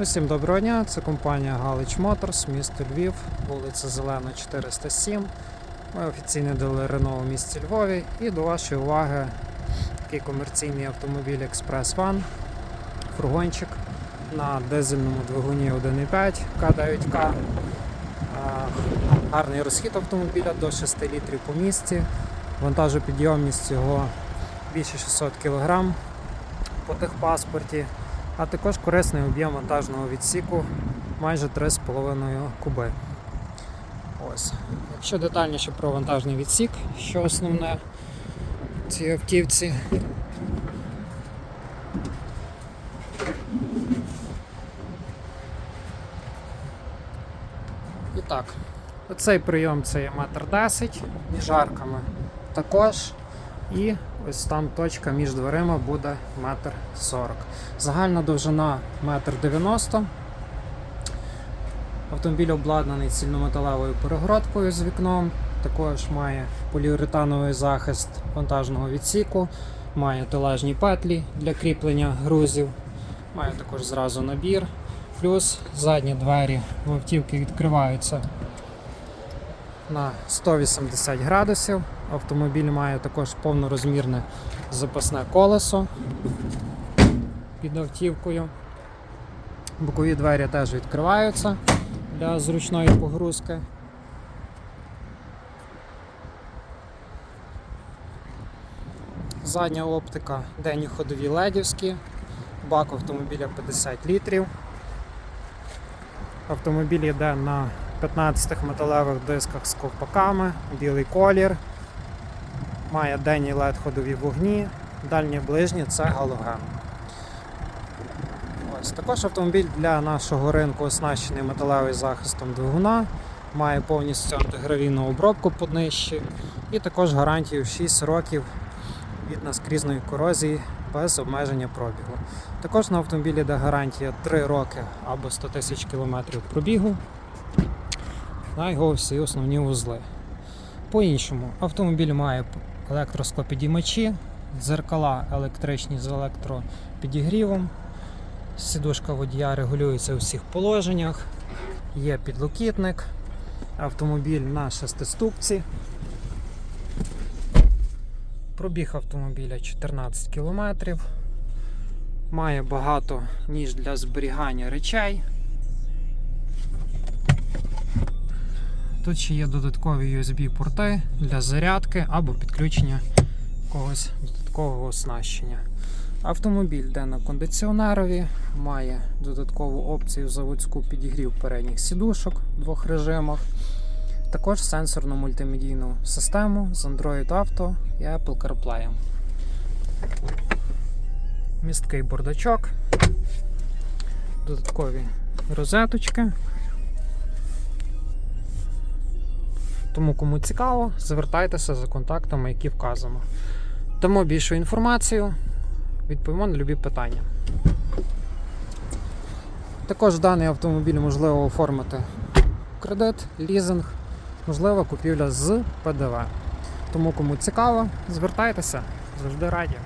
Усім доброго дня, це компанія Галич Моторс, місто Львів, вулиця Зелена 407. Ми офіційний дилер Renault у місті Львові. І до вашої уваги такий комерційний автомобіль Express One, фургончик на дизельному двигуні 1.5 К9К. Гарний розхід автомобіля до 6 літрів по місті. Вантажопідйомність його більше 600 кг по техпаспорті а також корисний об'єм вантажного відсіку майже 3,5 куби. Ось. Якщо детальніше про вантажний відсік, що основне в цій автівці. І так, оцей прийом це є метр 10 між арками також. І ось там точка між дверима буде метр 40. Загальна довжина метр 90. Автомобіль обладнаний цільнометалевою перегородкою з вікном. Також має поліуретановий захист вантажного відсіку, має тележні петлі для кріплення грузів, має також зразу набір. Плюс задні двері в автівки відкриваються на 180 градусів. Автомобіль має також повнорозмірне запасне колесо під автівкою. Бокові двері теж відкриваються для зручної погрузки. Задня оптика, денні ходові ледівські, бак автомобіля 50 літрів. Автомобіль йде на 15 металевих дисках з ковпаками, білий колір, має денні LED ходові вогні, дальні ближні це галоген. Ось, також автомобіль для нашого ринку оснащений металевий захистом двигуна, має повністю антигравійну обробку по днищі і також гарантію 6 років від наскрізної корозії без обмеження пробігу. Також на автомобілі йде гарантія 3 роки або 100 тисяч кілометрів пробігу на його всі основні вузли. По-іншому, автомобіль має електросклопідіймачі, дзеркала електричні з електропідігрівом, сідушка водія регулюється у всіх положеннях, є підлокітник, автомобіль на шестиступці. Пробіг автомобіля 14 км. Має багато ніж для зберігання речей. Тут ще є додаткові USB-порти для зарядки або підключення якогось додаткового оснащення. Автомобіль йде на кондиціонерові, має додаткову опцію заводську підігрів передніх сідушок в двох режимах. Також сенсорну мультимедійну систему з Android Auto і Apple CarPlay. Місткий бардачок, додаткові розеточки. Тому кому цікаво, звертайтеся за контактами, які вказано. Дамо більшу інформацію, відповімо на любі питання. Також даний автомобіль можливо оформити кредит, лізинг, можливо, купівля з ПДВ. Тому кому цікаво, звертайтеся, завжди раді.